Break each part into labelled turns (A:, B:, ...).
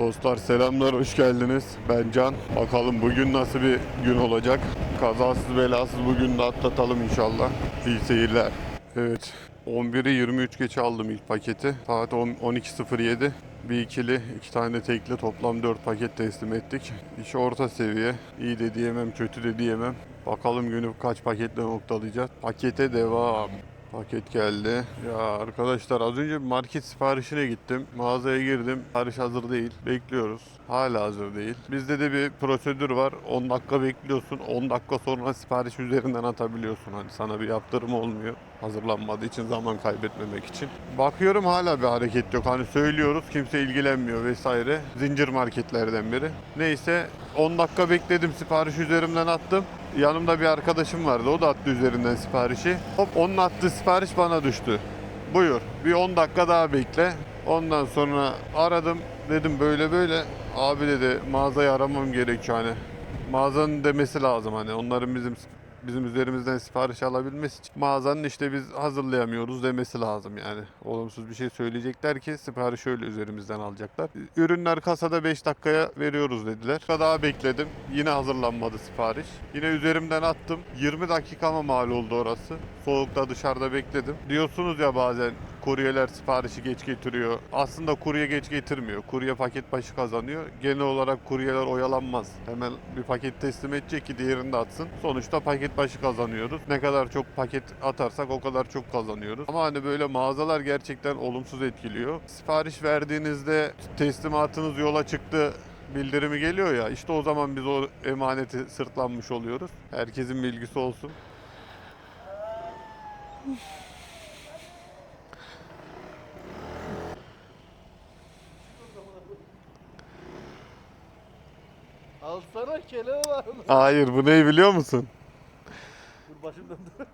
A: Dostlar selamlar, hoş geldiniz. Ben Can. Bakalım bugün nasıl bir gün olacak. Kazasız belasız bugün de atlatalım inşallah. İyi seyirler. Evet, 11'i 23 geçe aldım ilk paketi. Saat 10 12.07. Bir ikili, iki tane tekli toplam 4 paket teslim ettik. İşi orta seviye. İyi de diyemem, kötü de diyemem. Bakalım günü kaç paketle noktalayacağız. Pakete devam. Paket geldi. Ya arkadaşlar az önce market siparişine gittim. Mağazaya girdim. Sipariş hazır değil. Bekliyoruz. Hala hazır değil. Bizde de bir prosedür var. 10 dakika bekliyorsun. 10 dakika sonra sipariş üzerinden atabiliyorsun. Hani sana bir yaptırım olmuyor. Hazırlanmadığı için zaman kaybetmemek için. Bakıyorum hala bir hareket yok. Hani söylüyoruz kimse ilgilenmiyor vesaire. Zincir marketlerden biri. Neyse 10 dakika bekledim sipariş üzerimden attım. Yanımda bir arkadaşım vardı. O da attı üzerinden siparişi. Hop onun attığı sipariş bana düştü. Buyur. Bir 10 dakika daha bekle. Ondan sonra aradım. Dedim böyle böyle. Abi dedi mağazayı aramam gerekiyor hani. Mağazanın demesi lazım hani. Onların bizim bizim üzerimizden sipariş alabilmesi için mağazanın işte biz hazırlayamıyoruz demesi lazım yani. Olumsuz bir şey söyleyecekler ki sipariş öyle üzerimizden alacaklar. Ürünler kasada 5 dakikaya veriyoruz dediler. Daha bekledim. Yine hazırlanmadı sipariş. Yine üzerimden attım. 20 dakikama mal oldu orası. Soğukta dışarıda bekledim. Diyorsunuz ya bazen kuryeler siparişi geç getiriyor. Aslında kurye geç getirmiyor. Kurye paket başı kazanıyor. Genel olarak kuryeler oyalanmaz. Hemen bir paket teslim edecek ki diğerini de atsın. Sonuçta paket başı kazanıyoruz. Ne kadar çok paket atarsak o kadar çok kazanıyoruz. Ama hani böyle mağazalar gerçekten olumsuz etkiliyor. Sipariş verdiğinizde teslimatınız yola çıktı bildirimi geliyor ya işte o zaman biz o emaneti sırtlanmış oluyoruz. Herkesin bilgisi olsun.
B: Alsana kele var mı?
A: Hayır bu ne biliyor musun?
B: Dur başım döndü.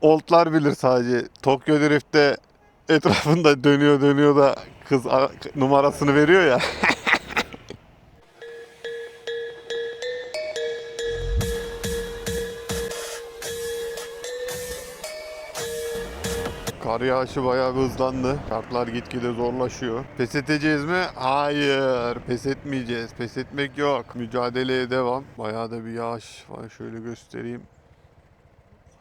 A: Oltlar bilir sadece. Tokyo Drift'te etrafında dönüyor dönüyor da kız numarasını veriyor ya. Kar yağışı bayağı hızlandı. Kartlar gitgide zorlaşıyor. Pes edeceğiz mi? Hayır. Pes etmeyeceğiz. Pes etmek yok. Mücadeleye devam. Bayağı da bir yağış var. Şöyle göstereyim.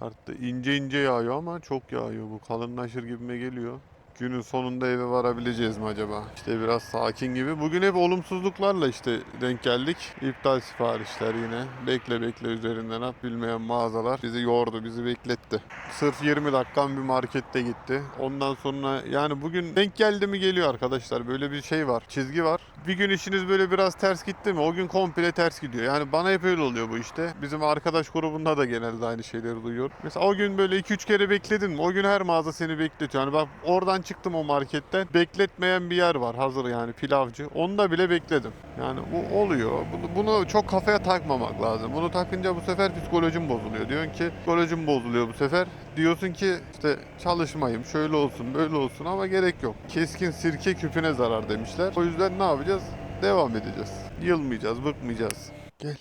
A: Arttı. ince ince yağıyor ama çok yağıyor bu. Kalınlaşır gibime geliyor. Günün sonunda eve varabileceğiz mi acaba? İşte biraz sakin gibi. Bugün hep olumsuzluklarla işte denk geldik. İptal siparişler yine. Bekle bekle üzerinden at. Bilmeyen mağazalar bizi yordu, bizi bekletti. Sırf 20 dakikam bir markette gitti. Ondan sonra yani bugün denk geldi mi geliyor arkadaşlar. Böyle bir şey var. Çizgi var. Bir gün işiniz böyle biraz ters gitti mi o gün komple ters gidiyor. Yani bana hep öyle oluyor bu işte. Bizim arkadaş grubunda da genelde aynı şeyleri duyuyorum. Mesela o gün böyle 2-3 kere bekledin mi o gün her mağaza seni bekletiyor. Yani bak oradan çıktım o marketten bekletmeyen bir yer var hazır yani pilavcı. Onda bile bekledim. Yani bu oluyor. Bunu, bunu çok kafaya takmamak lazım. Bunu takınca bu sefer psikolojim bozuluyor. Diyorsun ki psikolojim bozuluyor bu sefer. Diyorsun ki işte çalışmayayım şöyle olsun böyle olsun ama gerek yok. Keskin sirke küpüne zarar demişler. O yüzden ne yapacağız? Devam edeceğiz. Yılmayacağız, bıkmayacağız. Gel.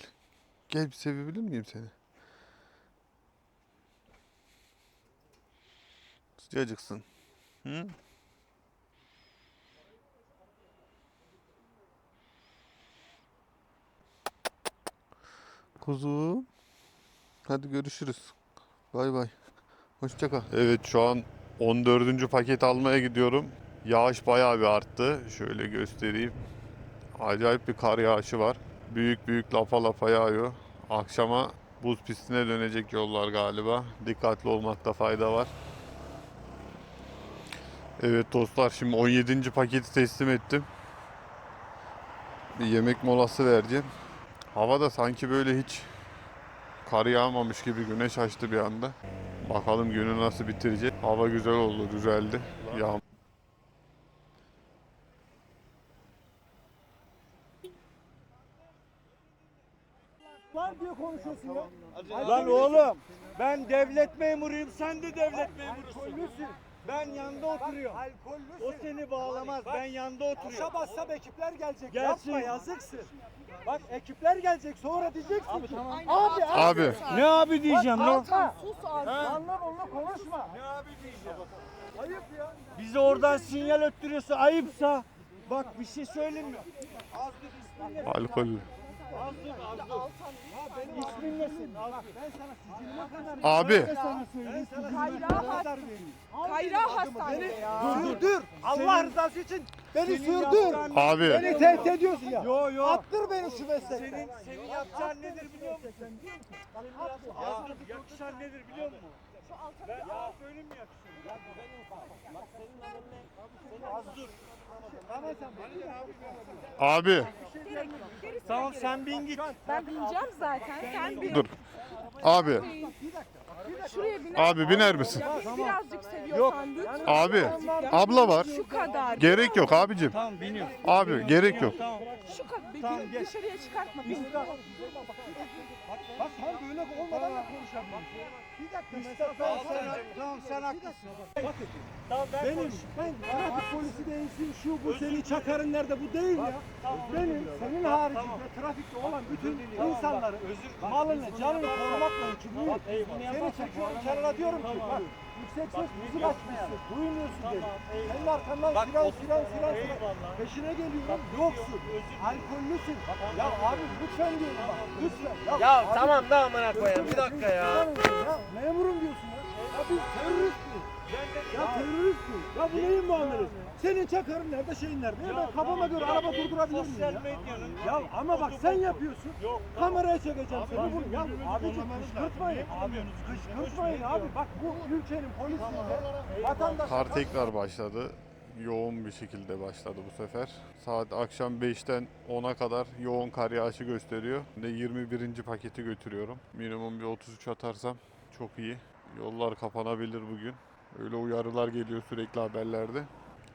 A: Gel bir sevebilir miyim seni? Sıcacıksın. Hı? Kuzum. Hadi görüşürüz. Bay bay. Hoşça kal. Evet şu an 14. paket almaya gidiyorum. Yağış bayağı bir arttı. Şöyle göstereyim. Acayip bir kar yağışı var. Büyük büyük lapa lapa yağıyor. Akşama buz pistine dönecek yollar galiba. Dikkatli olmakta fayda var. Evet dostlar şimdi 17. paketi teslim ettim. Bir yemek molası vereceğim. Hava da sanki böyle hiç kar yağmamış gibi güneş açtı bir anda. Bakalım günü nasıl bitirecek. Hava güzel oldu, düzeldi. Yağ
C: Var diye konuşuyorsun ya.
D: Lan oğlum ben devlet memuruyum sen de devlet memurusun.
C: Alkollüsün.
D: Ben yanında oturuyorum.
C: Alkollüsün.
D: O seni bağlamaz ben yanında oturuyorum.
C: Tuşa bassam ekipler gelecek.
D: Gelsin.
C: Yapma yazıksın. Bak ekipler gelecek sonra diyeceksin abi, ki.
D: tamam.
C: Abi abi.
A: Abi
D: Ne abi diyeceğim lan?
C: Sus abi. Yanlar onunla konuşma.
D: Ne abi diyeceğim?
C: Ayıp ya.
D: Bize oradan sinyal öttürüyorsa ayıpsa Bak bir şey söyleyeyim mi? Az Az dur az dur. Benim? Bak ben sana siciline kadar
A: Abi.
D: Ben sana söyleyeyim.
E: Kayra
D: Siciline
E: has-
D: kadar vereyim.
E: Kayra hastanede ya.
C: Sürdür. Allah rızası için beni sürdür.
A: Abi.
C: Beni tehdit ediyorsun ya.
D: Yo yo.
C: Attır beni şu meslekten.
D: Senin senin yapacağın nedir biliyor musun? Ya yakışan nedir biliyor musun? Ben ya söyleyeyim mi yakışan? Az dur.
A: Abi.
D: Tamam sen bin git.
E: Ben bineceğim zaten. Sen bin.
A: Dur. Abi.
E: Şuraya biner.
A: Abi biner misin?
E: Ya beni birazcık seviyorsan lütfen.
A: Abi. Abla var.
E: Şu kadar.
A: Gerek yok abicim.
D: Tamam biniyorum.
A: Abi gerek yok.
D: Tamam.
E: Şu kadar. Beni
D: Tamam,
E: dışarıya çıkartma.
C: Bak sen böyle olmadan da konuşamıyorsun. Bir dakika Mustafa.
D: Al tamam sen haklısın.
C: Bakın.
D: Tamam ben
C: Benim, ben trafik polisi değilsin, şu bu senin çakarın nerede bu değil ya. Benim, senin haricinde trafikte olan bütün insanları, malını, canını korumakla yükümlüyüm. Seni çekiyorum kenara diyorum ki, bak yüksek ses müzik açmışsın, duymuyorsun beni. Senin arkandan
D: Bak,
C: siren siren siren siren. Peşine geliyorum, yoksun. Alkollüsün. Ya abi lütfen diyorum bak, lütfen.
B: Ya
C: abi,
B: tamam da amına koyayım bir dakika ya.
C: Ya memurum diyorsun ya. Ya biz terörist miyiz? Ya terörist miyiz? Ya bu neyin muamelesi? Senin çakarın nerede şeyin nerede? Ya ben kafama göre araba durdurabilir miyim
D: sosyal
C: ya?
D: medyanın
C: Ya ama bak sen yapıyorsun.
D: Yok.
C: Kameraya çekeceğim seni bunu. Ya abicim kışkırtmayın.
D: Abi
C: Kışkırtmayın abi. Bak bu ülkenin polisiyle vatandaş...
A: Kar tekrar başladı. Yoğun bir şekilde başladı bu sefer. Saat akşam 5'ten 10'a kadar yoğun kar yağışı gösteriyor. De 21. paketi götürüyorum. Minimum bir 33 atarsam çok iyi. Yollar kapanabilir bugün. Öyle uyarılar geliyor sürekli haberlerde.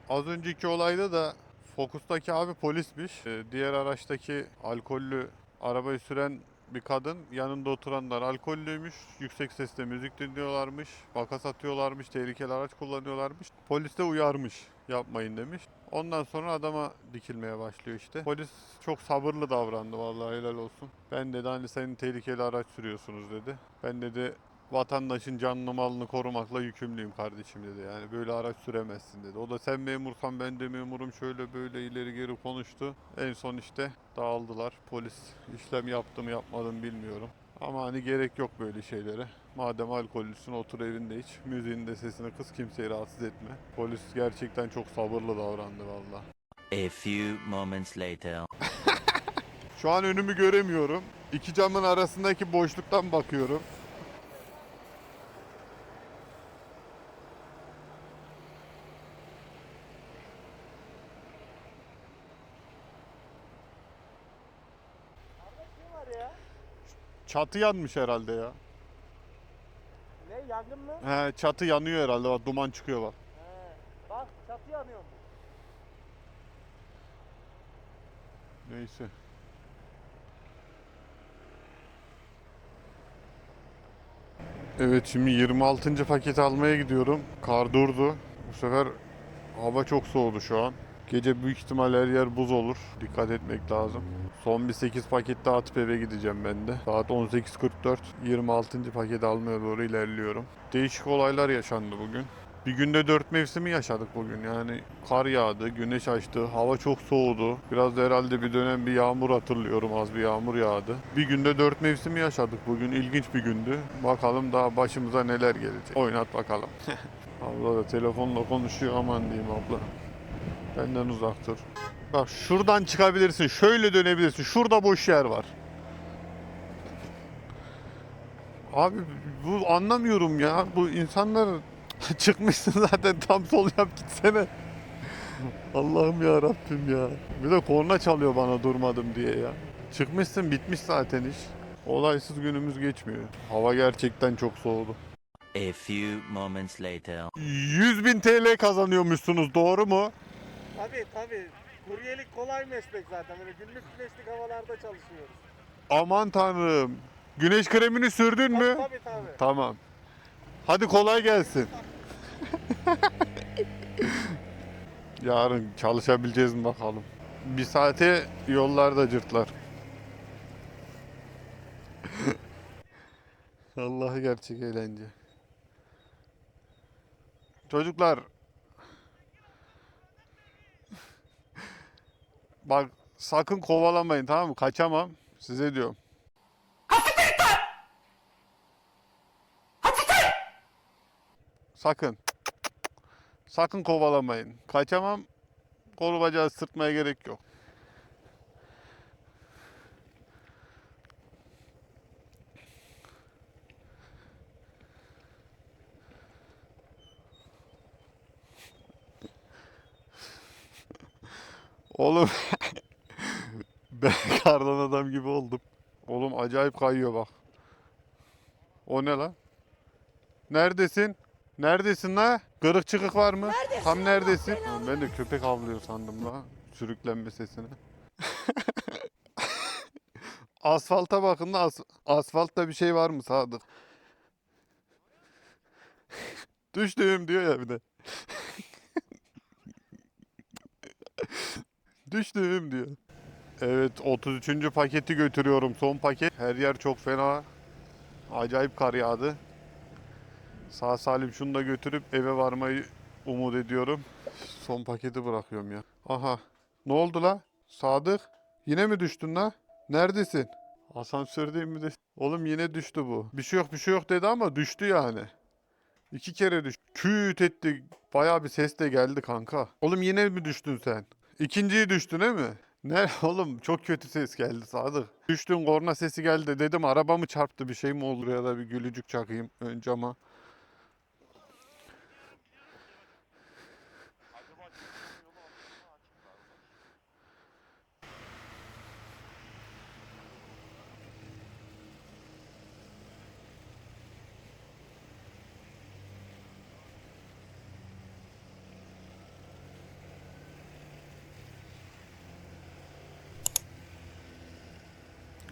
A: Az önceki olayda da Focus'taki abi polismiş. Ee, Diğer araçtaki alkollü arabayı süren bir kadın yanında oturanlar alkollüymüş. Yüksek sesle müzik dinliyorlarmış. Makas atıyorlarmış. Tehlikeli araç kullanıyorlarmış. Polis de uyarmış. Yapmayın demiş. Ondan sonra adama dikilmeye başlıyor işte. Polis çok sabırlı davrandı vallahi helal olsun. Ben dedi hani senin tehlikeli araç sürüyorsunuz dedi. Ben dedi vatandaşın canını malını korumakla yükümlüyüm kardeşim dedi. Yani böyle araç süremezsin dedi. O da sen memursan ben de memurum şöyle böyle ileri geri konuştu. En son işte dağıldılar. Polis işlem yaptı mı yapmadı mı bilmiyorum. Ama hani gerek yok böyle şeylere. Madem alkollüsün otur evinde iç. Müziğin de sesini kız kimseyi rahatsız etme. Polis gerçekten çok sabırlı davrandı valla.
F: A few moments later.
A: Şu an önümü göremiyorum. İki camın arasındaki boşluktan bakıyorum. Çatı yanmış herhalde ya.
B: Ne yangın mı?
A: He çatı yanıyor herhalde bak duman çıkıyor bak.
B: Bak çatı yanıyor mu?
A: Neyse. Evet şimdi 26. paket almaya gidiyorum. Kar durdu. Bu sefer hava çok soğudu şu an. Gece büyük ihtimal her yer buz olur. Dikkat etmek lazım. Son bir 8 paket daha atıp eve gideceğim ben de. Saat 18.44. 26. paketi almaya doğru ilerliyorum. Değişik olaylar yaşandı bugün. Bir günde dört mevsimi yaşadık bugün. Yani kar yağdı, güneş açtı, hava çok soğudu. Biraz da herhalde bir dönem bir yağmur hatırlıyorum, az bir yağmur yağdı. Bir günde dört mevsimi yaşadık bugün. İlginç bir gündü. Bakalım daha başımıza neler gelecek. Oynat bakalım. abla da telefonla konuşuyor aman diyeyim abla. Benden uzak dur. Bak şuradan çıkabilirsin, şöyle dönebilirsin. Şurada boş yer var. Abi bu anlamıyorum ya. Bu insanlar çıkmışsın zaten tam sol yap gitsene. Allah'ım ya Rabbim ya. Bir de korna çalıyor bana durmadım diye ya. Çıkmışsın bitmiş zaten iş. Olaysız günümüz geçmiyor. Hava gerçekten çok soğudu.
F: A few moments later.
A: 100 bin TL kazanıyormuşsunuz doğru mu?
B: Tabii tabii. Kuryelik kolay meslek zaten. Böyle günlük güneşlik havalarda çalışıyoruz.
A: Aman tanrım. Güneş kremini sürdün mü?
B: Tabii tabii.
A: Tamam. Hadi kolay gelsin. Yarın çalışabileceğiz mi bakalım. Bir saate yollarda cırtlar. Allah gerçek eğlence. Çocuklar Bak sakın kovalamayın tamam mı? Kaçamam. Size diyorum. Sakın. Sakın kovalamayın. Kaçamam. Kolu bacağı sırtmaya gerek yok. Oğlum ben kardan adam gibi oldum. Oğlum acayip kayıyor bak. O ne lan? Neredesin? Neredesin la? Kırık çıkık var mı? Tam neredesin? Oğlum ben de köpek avlıyor sandım la. Sürüklenme sesine. Asfalta bakın da as- asfaltta bir şey var mı Sadık? Düştüm diyor ya bir de. Düştüm diyor. Evet 33. paketi götürüyorum son paket. Her yer çok fena. Acayip kar yağdı. Sağ salim şunu da götürüp eve varmayı umut ediyorum. Son paketi bırakıyorum ya. Aha. Ne oldu la? Sadık. Yine mi düştün la? Neredesin? Asansördeyim mi? Oğlum yine düştü bu. Bir şey yok bir şey yok dedi ama düştü yani. İki kere düştü. Küt etti. Bayağı bir ses de geldi kanka. Oğlum yine mi düştün sen? İkinciyi düştün değil mi? Ne oğlum çok kötü ses geldi Sadık. Düştün korna sesi geldi dedim araba mı çarptı bir şey mi olur ya da bir gülücük çakayım ön cama.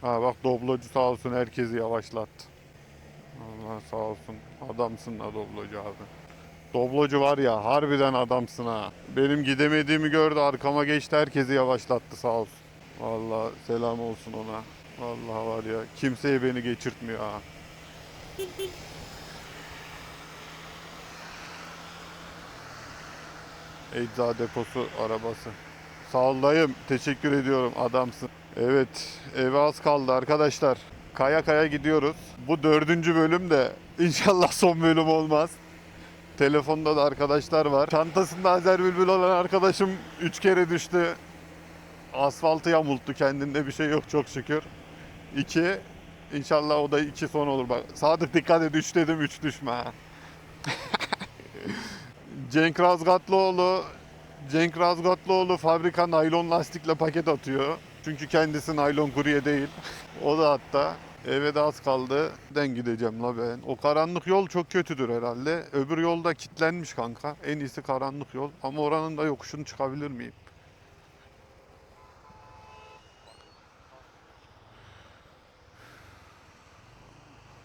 A: Ha bak doblocu sağ olsun herkesi yavaşlattı. Allah sağ olsun. Adamsın la doblocu abi. Doblocu var ya harbiden adamsın ha. Benim gidemediğimi gördü arkama geçti herkesi yavaşlattı sağ olsun. Vallahi selam olsun ona. Vallahi var ya kimseye beni geçirtmiyor ha. Ecza deposu arabası. Sağ ol dayım. Teşekkür ediyorum. Adamsın. Evet. Eve az kaldı arkadaşlar. Kaya kaya gidiyoruz. Bu dördüncü bölüm de inşallah son bölüm olmaz. Telefonda da arkadaşlar var. Çantasında Azer Bülbül olan arkadaşım üç kere düştü. Asfaltı yamulttu. Kendinde bir şey yok çok şükür. İki. İnşallah o da iki son olur. Bak Sadık dikkat et üç dedim üç düşme. Cenk Razgatlıoğlu Cenk Razgatlıoğlu fabrika naylon lastikle paket atıyor. Çünkü kendisi naylon kurye değil. O da hatta eve de az kaldı. Den gideceğim la ben. O karanlık yol çok kötüdür herhalde. Öbür yolda kilitlenmiş kanka. En iyisi karanlık yol. Ama oranın da yokuşunu çıkabilir miyim?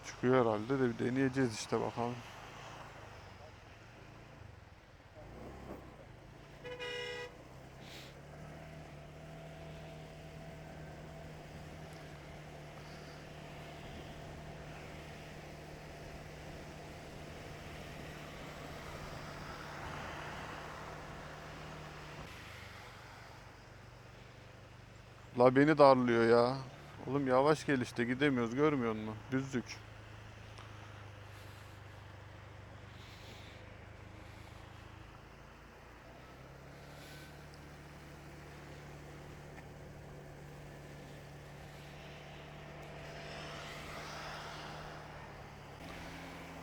A: Çıkıyor herhalde de bir deneyeceğiz işte bakalım. La beni darlıyor ya. Oğlum yavaş gel işte gidemiyoruz görmüyor musun? Düzlük.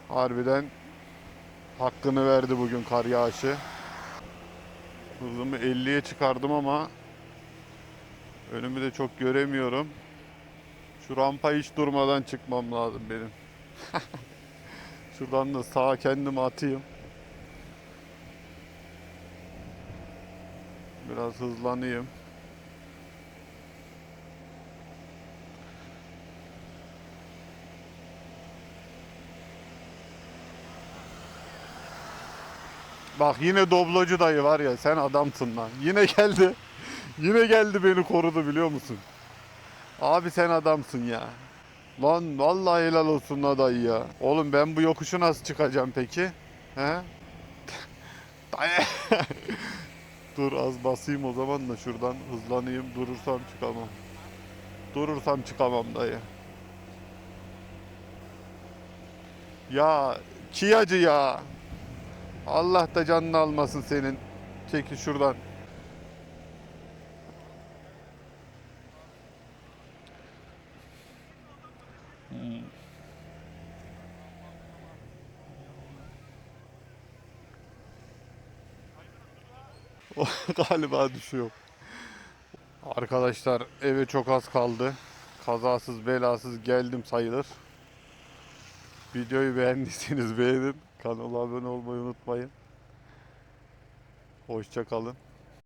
A: Harbiden hakkını verdi bugün kar yağışı. Hızımı 50'ye çıkardım ama Önümü de çok göremiyorum. Şu rampa hiç durmadan çıkmam lazım benim. Şuradan da sağa kendimi atayım. Biraz hızlanayım. Bak yine doblocu dayı var ya sen adamsın lan. Yine geldi. Yine geldi beni korudu biliyor musun? Abi sen adamsın ya. Lan vallahi helal olsun la dayı ya. Oğlum ben bu yokuşu nasıl çıkacağım peki? He? Dur az basayım o zaman da şuradan hızlanayım. Durursam çıkamam. Durursam çıkamam dayı. Ya Kiacı ya. Allah da canını almasın senin. Çekil şuradan. Galiba düşüyor. Arkadaşlar eve çok az kaldı. Kazasız belasız geldim sayılır. Videoyu beğendiyseniz beğenin. Kanala abone olmayı unutmayın. Hoşça kalın.